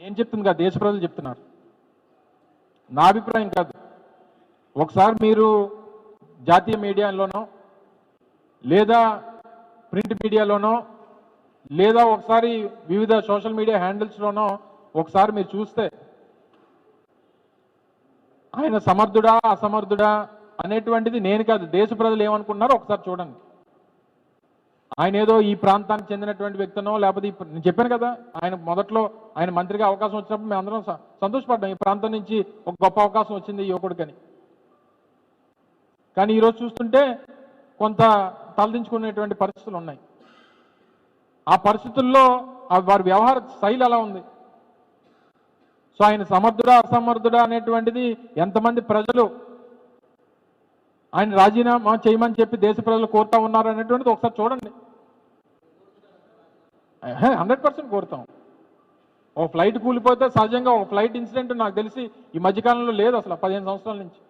నేను చెప్తుంది కాదు? దేశ ప్రజలు చెప్తున్నారు. నా అభిప్రాయం కాదు. ఒకసారి మీరు జాతీయ మీడియాలోనో లేదా ప్రింట్ మీడియాలోనో లేదా ఒకసారి వివిధ సోషల్ మీడియా హ్యాండిల్స్లోనో ఒకసారి మీరు చూస్తే ఆయన సమర్థుడా అసమర్థుడా అనేటువంటిది నేను కాదు. దేశ ప్రజలు ఏమనుకున్నారో ఒకసారి చూడండి. ఆయన ఏదో ఈ ప్రాంతానికి చెందినటువంటి వ్యక్తినో లేకపోతే నేను చెప్పాను కదా ఆయన మొదట్లో ఆయన మంత్రిగా అవకాశం వచ్చినప్పుడు మేము అందరం స- సంతోషపడ్డాం. ఈ ప్రాంతం నుంచి ఒక గొప్ప అవకాశం వచ్చింది ఈ యువకుడికని. కానీ ఈరోజు చూస్తుంటే కొంత తలదించుకునేటువంటి పరిస్థితులు ఉన్నాయి. ఆ పరిస్థితుల్లో వారి వ్యవహార శైలి అలా ఉంది? సో ఆయన సమర్థుడా అసమర్థుడా అనేటువంటిది ఎంతమంది ప్రజలు ఆయన రాజీనామా చేయమని చెప్పి దేశ ప్రజలు కోరుతా ఉన్నారు అనేటువంటిది ఒకసారి చూడండి. హండ్రెడ్ పర్సెంట్ కోరుతాం. ఓ ఫ్లైట్ కూలిపోతే సహజంగా ఒక ఫ్లైట్ ఇన్సిడెంట్ నాకు తెలిసి ఈ మధ్యకాలంలో లేదు అసలు పదిహేను సంవత్సరాల నుంచి.